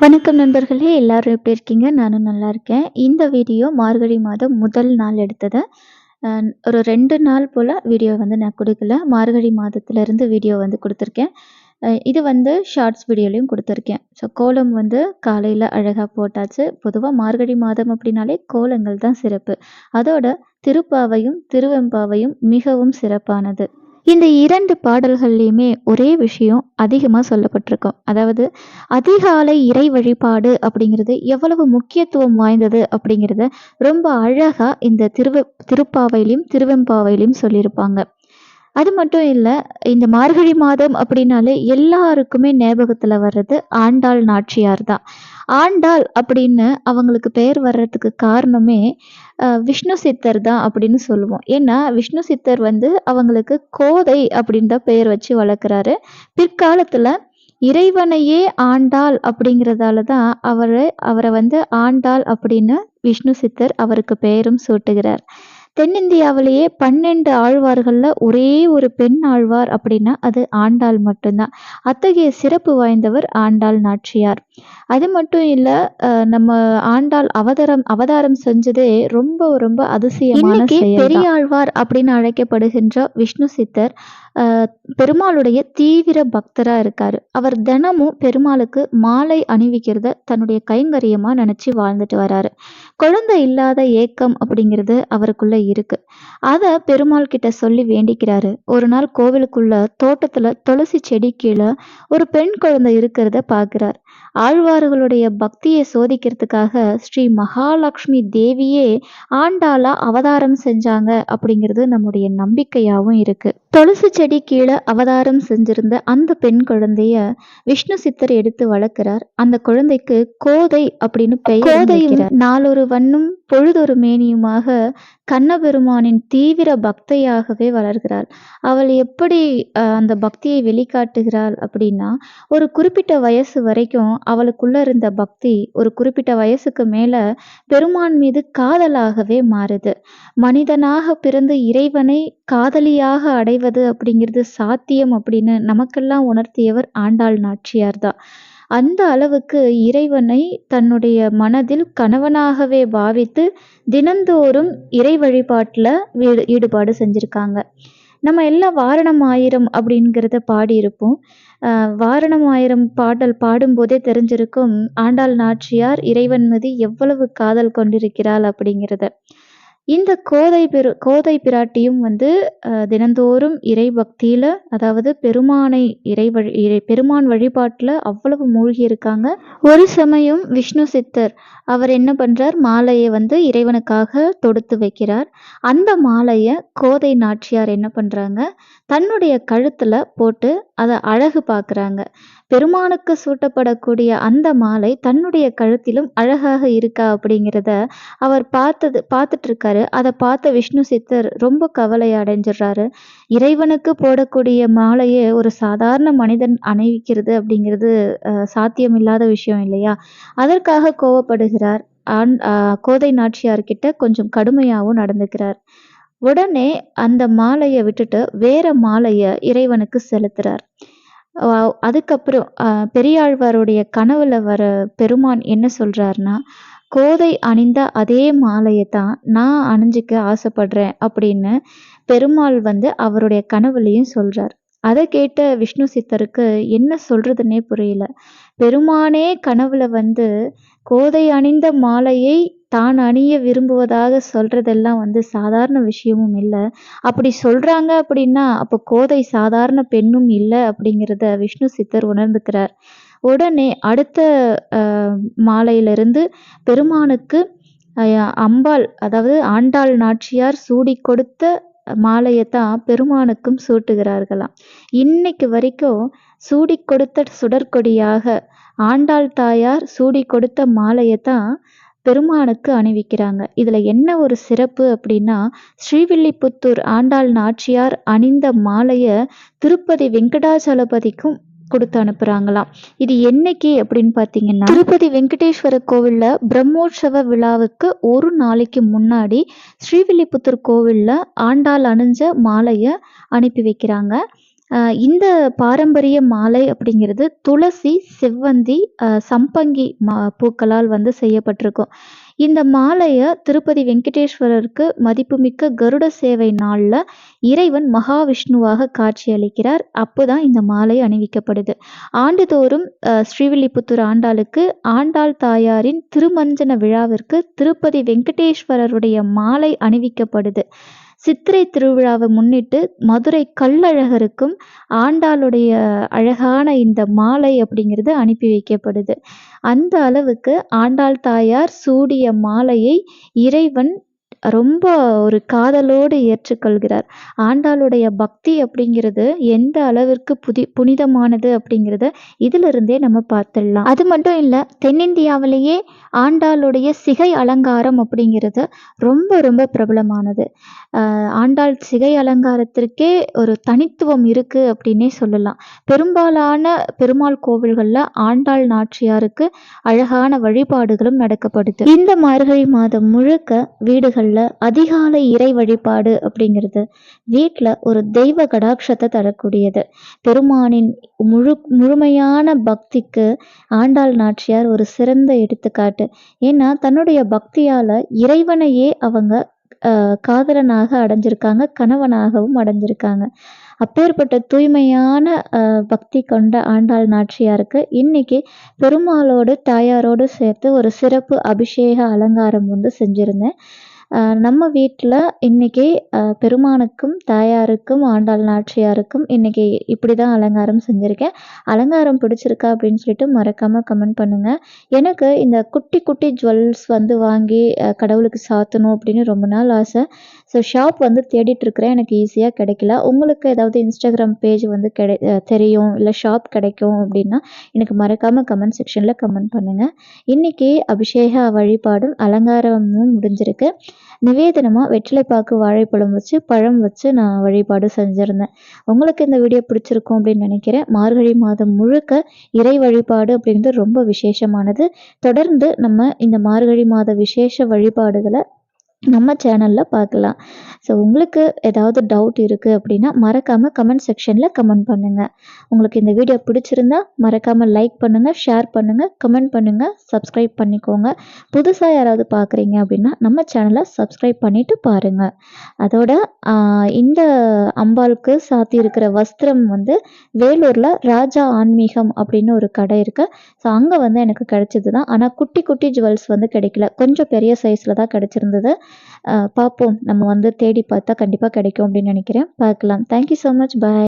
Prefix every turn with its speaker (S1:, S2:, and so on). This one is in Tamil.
S1: வணக்கம் நண்பர்களே எல்லாரும் எப்படி இருக்கீங்க? நானும் நல்லா இருக்கேன். இந்த வீடியோ மார்கழி மாதம் முதல் நாள் எடுத்தது. ஒரு ரெண்டு நாள் போல் வீடியோ வந்து நான் கொடுக்கல. மார்கழி மாதத்துலேருந்து வீடியோ வந்து கொடுத்துருக்கேன். இது வந்து ஷார்ட்ஸ் வீடியோலையும் கொடுத்துருக்கேன். ஸோ கோலம் வந்து காலையில் அழகாக போட்டாச்சு. பொதுவாக மார்கழி மாதம் அப்படின்னாலே கோலங்கள் தான் சிறப்பு. அதோட திருப்பாவையும் திருவெம்பாவையும் மிகவும் சிறப்பானது. இந்த இரண்டு பாடல்கள்லையுமே ஒரே விஷயம் அதிகமாக சொல்லப்பட்டிருக்கும் அதாவது அதிகாலை இறை வழிபாடு அப்படிங்கிறது எவ்வளவு முக்கியத்துவம் வாய்ந்தது அப்படிங்கிறத ரொம்ப அழகாக இந்த திருவ திருப்பாவையிலையும் திருவெம்பாவையிலையும் சொல்லியிருப்பாங்க. அது மட்டும் இல்லை இந்த மார்கழி மாதம் அப்படின்னாலே எல்லாருக்குமே ஞாபகத்தில் வர்றது ஆண்டாள் நாச்சியார் தான் ஆண்டாள் அப்படின்னு அவங்களுக்கு பெயர் வர்றதுக்கு காரணமே விஷ்ணு சித்தர் தான் அப்படின்னு சொல்லுவோம். ஏன்னா விஷ்ணு சித்தர் வந்து அவங்களுக்கு கோதை அப்படின்னு தான் பெயர் வச்சு வளர்க்குறாரு. பிற்காலத்தில் இறைவனையே ஆண்டாள் அப்படிங்கிறதால தான் அவரை அவரை வந்து ஆண்டாள் அப்படின்னு விஷ்ணு சித்தர் அவருக்கு பெயரும் சூட்டுகிறார். தென்னிந்தியாவிலேயே பன்னெண்டு ஆழ்வார்களில் ஒரே ஒரு பெண் ஆழ்வார் அப்படின்னா அது ஆண்டாள் மட்டும்தான். அத்தகைய சிறப்பு வாய்ந்தவர் ஆண்டாள் நாச்சியார். அது மட்டும் இல்லை நம்ம ஆண்டாள் அவதாரம் அவதாரம் செஞ்சதே ரொம்ப ரொம்ப அதிசயமான பெரியாழ்வார் அப்படின்னு அழைக்கப்படுகின்ற விஷ்ணு சித்தர் பெருமாளுடைய தீவிர பக்தரா இருக்காரு. அவர் தினமும் பெருமாளுக்கு மாலை அணிவிக்கிறத தன்னுடைய கைங்கரியமா நினைச்சு வாழ்ந்துட்டு வராரு. குழந்தை இல்லாத ஏக்கம் அப்படிங்கிறது அவருக்குள்ள இருக்கு. அதை பெருமாள் கிட்ட சொல்லி வேண்டிக்கிறாரு. ஒரு நாள் கோவிலுக்குள்ள தோட்டத்துல துளசி செடி கீழே ஒரு பெண் குழந்தை இருக்கிறத பார்க்குறார் ஆழ்வார்களுடைய பக்தியை சோதிக்கிறதுக்காக ஸ்ரீ மகாலட்சுமி தேவியே ஆண்டாளா அவதாரம் செஞ்சாங்க அப்படிங்கிறது நம்முடைய நம்பிக்கையாகவும் இருக்கு. துளசி செடி கீழே அவதாரம் செஞ்சிருந்த அந்த பெண் குழந்தைய விஷ்ணு சித்தர் எடுத்து வளர்க்கிறார். அந்த குழந்தைக்கு கோதை அப்படின்னு பெயர் கோதையும் நாளொரு வண்ணும் பொழுதொரு மேனியுமாக கண்ணபெருமானின் தீவிர பக்தையாகவே வளர்கிறாள். அவள் எப்படி அஹ், அந்த பக்தியை வெளிக்காட்டுகிறாள் அப்படின்னா ஒரு குறிப்பிட்ட வயசு வரைக்கும் அவளுக்குள்ள இருந்த பக்தி ஒரு குறிப்பிட்ட வயசுக்கு மேல பெருமான் மீது காதலாகவே மாறுது. மனிதனாக பிறந்து இறைவனை காதலியாக அடைவது அப்படிங்கிறது சாத்தியம் அப்படின்னு நமக்கெல்லாம் உணர்த்தியவர் ஆண்டாள் நாச்சியார் தான் அந்த அளவுக்கு இறைவனை தன்னுடைய மனதில் கணவனாகவே பாவித்து தினந்தோறும் இறை வழிபாட்டில் ஈடுபாடு செஞ்சுருக்காங்க. நம்ம எல்லாம் வாரணம் ஆயிரம் அப்படிங்கிறத பாடியிருப்போம். ஆஹ் வாரணம் ஆயிரம் பாடல் பாடும்போதே தெரிஞ்சிருக்கும் ஆண்டாள் நாச்சியார் இறைவன் மீது எவ்வளவு காதல் கொண்டிருக்கிறாள் அப்படிங்கிறத. இந்த கோதை பெரு கோதை பிராட்டியும் வந்து தினந்தோறும் இறை பக்தியில் அதாவது பெருமானை இறை வழி இறை பெருமான் வழிபாட்டில் அவ்வளவு மூழ்கி இருக்காங்க ஒரு சமயம் விஷ்ணு சித்தர் அவர் என்ன பண்ணுறார் மாலையை வந்து இறைவனுக்காக தொடுத்து வைக்கிறார். அந்த மாலையை கோதை நாச்சியார் என்ன பண்ணுறாங்க தன்னுடைய கழுத்தில் போட்டு அதை அழகு பார்க்குறாங்க பெருமானுக்கு சூட்டப்படக்கூடிய அந்த மாலை தன்னுடைய கழுத்திலும் அழகாக இருக்கா அப்படிங்கிறத அவர் பார்த்தது பார்த்துட்டு இருக்காரு அதை பார்த்த விஷ்ணு சித்தர் ரொம்ப கவலை அடைஞ்சிடுறாரு. இறைவனுக்கு போடக்கூடிய மாலையை ஒரு சாதாரண மனிதன் அணிவிக்கிறது அப்படிங்கிறது சாத்தியமில்லாத விஷயம் இல்லையா? அதற்காக கோவப்படுகிறார். ஆண் கோதை நாச்சியார்கிட்ட கொஞ்சம் கடுமையாகவும் நடந்துக்கிறார். உடனே அந்த மாலையை விட்டுட்டு வேற மாலையை இறைவனுக்கு செலுத்துறார். அதுக்கப்புறம் பெரியாழ்வாருடைய கனவுல வர பெருமான் என்ன சொல்றாருன்னா கோதை அணிந்த அதே மாலையை தான் நான் அணிஞ்சிக்க ஆசைப்படுறேன் அப்படின்னு பெருமாள் வந்து அவருடைய கனவுலையும் சொல்றார். அதை கேட்ட விஷ்ணு சித்தருக்கு என்ன சொல்றதுன்னே புரியல. பெருமானே கனவுல வந்து கோதை அணிந்த மாலையை தான் அணிய விரும்புவதாக சொல்றதெல்லாம் வந்து சாதாரண விஷயமும் இல்லை. அப்படி சொல்றாங்க அப்படின்னா அப்போ கோதை சாதாரண பெண்ணும் இல்லை அப்படிங்கிறத விஷ்ணு சித்தர் உணர்ந்துக்கிறார். உடனே அடுத்த மாலையிலிருந்து பெருமானுக்கு அம்பாள் அதாவது ஆண்டாள் நாச்சியார் சூடி கொடுத்த மாலையை தான் பெருமானுக்கும் சூட்டுகிறார்களாம். இன்னைக்கு வரைக்கும் சூடி கொடுத்த சுடற்கொடியாக ஆண்டாள் தாயார் சூடி கொடுத்த மாலையை தான் பெருமானுக்கு அணிவிக்கிறாங்க. இதுல என்ன ஒரு சிறப்பு அப்படின்னா ஸ்ரீவில்லிபுத்தூர் ஆண்டாள் நாச்சியார் அணிந்த மாலையை திருப்பதி வெங்கடாச்சலபதிக்கும் கொடுத்து அனுப்புறாங்களாம். இது என்னைக்கு அப்படின்னு பார்த்தீங்கன்னா திருப்பதி வெங்கடேஸ்வர கோவில்ல பிரம்மோற்சவ விழாவுக்கு ஒரு நாளைக்கு முன்னாடி ஸ்ரீவில்லிபுத்தூர் கோவில்ல ஆண்டாள் அணிஞ்ச மாலையை அனுப்பி வைக்கிறாங்க. இந்த பாரம்பரிய மாலை அப்படிங்கிறது துளசி செவ்வந்தி சம்பங்கி மா பூக்களால் வந்து செய்யப்பட்டிருக்கும். இந்த மாலையை திருப்பதி வெங்கடேஸ்வரருக்கு மதிப்புமிக்க கருட சேவை நாளில் இறைவன் மகாவிஷ்ணுவாக காட்சியளிக்கிறார். அப்போதான் இந்த மாலை அணிவிக்கப்படுது. ஆண்டுதோறும் ஸ்ரீவில்லிபுத்தூர் ஆண்டாளுக்கு ஆண்டாள் தாயாரின் திருமஞ்சன விழாவிற்கு திருப்பதி வெங்கடேஸ்வரருடைய மாலை அணிவிக்கப்படுது. சித்திரை திருவிழாவை முன்னிட்டு மதுரை கள்ளழகருக்கும் ஆண்டாளுடைய அழகான இந்த மாலை அப்படிங்கிறது அனுப்பி வைக்கப்படுது. அந்த அளவுக்கு ஆண்டாள் தாயார் சூடிய மாலையை இறைவன் ரொம்ப ஒரு காதலோடு ஏற்றுக்கொள்கிறார். ஆண்டாளுடைய பக்தி அப்படிங்கிறது எந்த அளவிற்கு புதி புனிதமானது அப்படிங்கிறத இதிலிருந்தே நம்ம பார்த்துடலாம். அது மட்டும் இல்லை தென்னிந்தியாவிலேயே ஆண்டாளுடைய சிகை அலங்காரம் அப்படிங்கிறது ரொம்ப ரொம்ப பிரபலமானது. ஆண்டாள் சிகை அலங்காரத்திற்கே ஒரு தனித்துவம் இருக்குது அப்படின்னே சொல்லலாம். பெரும்பாலான பெருமாள் கோவில்களில் ஆண்டாள் நாச்சியாருக்கு அழகான வழிபாடுகளும் நடக்கப்படுது. இந்த மார்கழி மாதம் முழுக்க வீடுகளில் அதிகாலை இறை வழிபாடு அப்படிங்கிறது வீட்டில் ஒரு தெய்வ கடாட்சத்தை தரக்கூடியது. பெருமானின் முழு முழுமையான பக்திக்கு ஆண்டாள் நாச்சியார் ஒரு சிறந்த எடுத்துக்காட்டு. ஏன்னா தன்னுடைய பக்தியால் இறைவனையே அவங்க ஆஹ், காதலனாக அடைஞ்சிருக்காங்க கணவனாகவும் அடைஞ்சிருக்காங்க. அப்பேற்பட்ட தூய்மையான பக்தி கொண்ட ஆண்டாள் நாச்சியாருக்கு இன்னைக்கு பெருமாளோடு தாயாரோடு சேர்த்து ஒரு சிறப்பு அபிஷேக அலங்காரம் வந்து செஞ்சுருந்தேன். நம்ம வீட்டில் இன்றைக்கி பெருமானுக்கும் தாயாருக்கும் ஆண்டாள் நாச்சியாருக்கும் இன்றைக்கி இப்படி தான் அலங்காரம் செஞ்சுருக்கேன். அலங்காரம் பிடிச்சிருக்கா அப்படின்னு சொல்லிட்டு மறக்காமல் கமெண்ட் பண்ணுங்கள் எனக்கு இந்த குட்டி குட்டி ஜுவல்ஸ் வந்து வாங்கி கடவுளுக்கு சாத்தணும் அப்படின்னு ரொம்ப நாள் ஆசை. ஸோ ஷாப் வந்து தேடிட்டு இருக்கிறேன். எனக்கு ஈஸியாக கிடைக்கல. உங்களுக்கு ஏதாவது இன்ஸ்டாகிராம் பேஜ் வந்து கிடை தெரியும் இல்லை ஷாப் கிடைக்கும் அப்படின்னா எனக்கு மறக்காமல் கமெண்ட் செக்ஷனில் கமெண்ட் பண்ணுங்கள் இன்றைக்கி அபிஷேக வழிபாடும் அலங்காரமும் முடிஞ்சிருக்கு. நிவேதனமாக வெற்றிலைப்பாக்கு வாழைப்பழம் வச்சு பழம் வச்சு நான் வழிபாடு செஞ்சுருந்தேன். உங்களுக்கு இந்த வீடியோ பிடிச்சிருக்கும் அப்படின்னு நினைக்கிறேன். மார்கழி மாதம் முழுக்க இறை வழிபாடு அப்படிங்கிறது ரொம்ப விசேஷமானது. தொடர்ந்து நம்ம இந்த மார்கழி மாத விசேஷ வழிபாடுகளை நம்ம சேனலில் பார்க்கலாம். ஸோ உங்களுக்கு ஏதாவது டவுட் இருக்குது அப்படின்னா மறக்காமல் கமெண்ட் செக்ஷனில் கமெண்ட் பண்ணுங்கள் உங்களுக்கு இந்த வீடியோ பிடிச்சிருந்தா மறக்காமல் லைக் பண்ணுங்கள் ஷேர் பண்ணுங்கள் கமெண்ட் பண்ணுங்கள் சப்ஸ்கிரைப் பண்ணிக்கோங்க. புதுசாக யாராவது பார்க்குறீங்க அப்படின்னா நம்ம சேனலை சப்ஸ்கிரைப் பண்ணிவிட்டு பாருங்கள் அதோட இந்த அம்பாளுக்கு சாத்தி இருக்கிற வஸ்திரம் வந்து வேலூரில் ராஜா ஆன்மீகம் அப்படின்னு ஒரு கடை இருக்குது ஸோ அங்கே வந்து எனக்கு கிடைச்சது தான் ஆனால் குட்டி குட்டி ஜுவல்ஸ் வந்து கிடைக்கல. கொஞ்சம் பெரிய சைஸில் தான் கிடைச்சிருந்தது. பார்ப்போம். நம்ம வந்து தேடி பார்த்தா கண்டிப்பாக கிடைக்கும் அப்படின்னு நினைக்கிறேன். பார்க்கலாம். Thank you so much bye